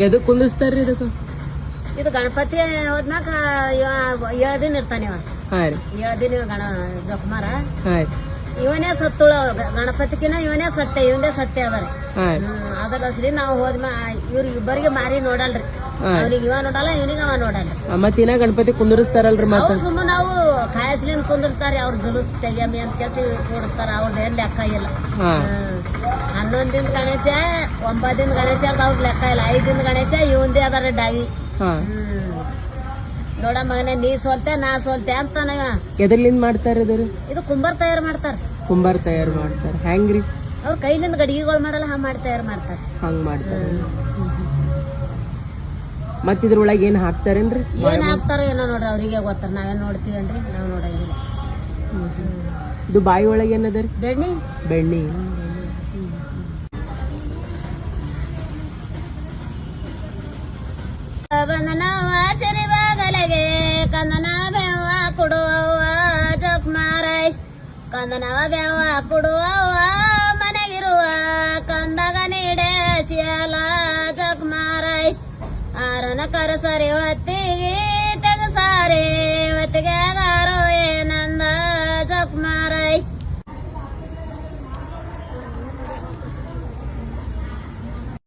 ಎದಕ್ ಕುಂದಿಸ್ತಾರ್ರಿ ಇದಕ್ಕ? ಇದು ಗಣಪತಿ ಹೋದ್ನಾಕ ಏಳು ದಿನ ಇರ್ತಾನೆ ಇವ. ಹಾ ರೀ. ಏಳು ದಿನ ಇವ ಗಣ ಜಪಮಾರ ಹಾ ರೀ. ಇವನೇ ಸತ್ತುಳ ಗಣಪತಿಕಿನ ಇವನೇ ಸತ್ಯ ಇವನೇ ಸತ್ಯ ಅದ ರೀ. ಹಾ ರೀ. ಹ್ಮ್ ಅದ್ರ ನಾವು ಹೋದ್ಮ ಇವ್ರ ಇಬ್ಬರಿಗೆ ಮಾರಿ ನೋಡಲ್ರಿ. ಅವ್ನಿಗೆ ಇವ ನೋಡಲ್ಲ ಇವನಿಗೆ ಅವ ನೋಡಲ್ಲ. ಮತ್ತ್ ಇನ್ನ ಗಣಪತಿ ಕುಂದಿರಿಸ್ತಾರಲ್ರಿ ಮತ್ತೆ? ಅವ್ರು ಸುಮ್ಮನೆ ನಾವು ಕಾಯಸ್ಲಿಂದ ಕುಂದಿರ್ತಾರೆ ಅವ್ರ ಜುಲುಸ್ ತೆಗಿಯಮಿ ಅಂತ ಕೇಸಿ ಕೂಡಿಸ್ತಾರ ಅವ್ರದ್ದು ಏನ್ ಲೆಕ್ಕ ಇಲ್ಲ. ಹಾ. ಹ್ಮ್. ಹನ್ನೊಂದ್ ಗಣೇಶ ಒಂಬತ್ತಿಂದ ಗಣೇಶ ಅವ್ರ ಲೆಕ್ಕ ಇಲ್ಲ. ಐದ್ ದಿನ ಗಣೇಶ ಇವಂದೇ ಅದಾರ ಡಾವಿ. ನೋಡ ಮಗನೇ ನೀ ಸೋಲ್ತೆ ನಾ ಸೋಲ್ತೆ ಅಂತ ಎದರ್ಲಿಂದ ಮಾಡ್ತಾರ ಇದು ಇದು ಕುಂಬಾರ್ ತಯಾರು ಮಾಡ್ತಾರ. ಕುಂಬಾರ್ ತಯಾರು ಮಾಡ್ತಾರ. ಹೆಂಗ್ರಿ? ಅವ್ರ ಕೈಲಿಂದ ಗಡಿಗೆಗಳು ಮಾಡಲ್ಲ ಹಾ ಮಾಡಿ ತಯಾರು ಮಾಡ್ತಾರ. ಹಂಗ್ ಮಾಡ್ತಾರ ಮತ್ ಇದ್ರೊಳಗೆ ಏನ್ ಹಾಕ್ತಾರೇನ್ರಿ? ಏನ್ ಹಾಕ್ತಾರೋ ಏನೋ ನೋಡ್ರಿ ಅವ್ರಿಗೆ ಗೊತ್ತಾರ ನಾವೇನ್ ನೋಡ್ತೀವನ್ರಿ? ನಾವ್ ನೋಡಂಗಿಲ್ಲ. ಇದು ಬಾಯಿ ಒಳಗೆ ಏನದರಿ ಬೆಣ್ಣಿ. ಬೆಣ್ಣಿ. ಕಂದನ ಸಿರಿ ಬಾಗಲಗೆ ಕಂದನ ಬೆವ್ವ ಕೊಡುವವ ಜೋಕ್ ಮಾರೈ ಕಂದನವ ಬೆವ್ವ ಕೊಡುವವ್ವ ಆರನ ಕರಸರಿ ಹೊತ್ತಿಗೆ ತೆಗಸಾರೆ ಹೊತ್ತಿಗೆ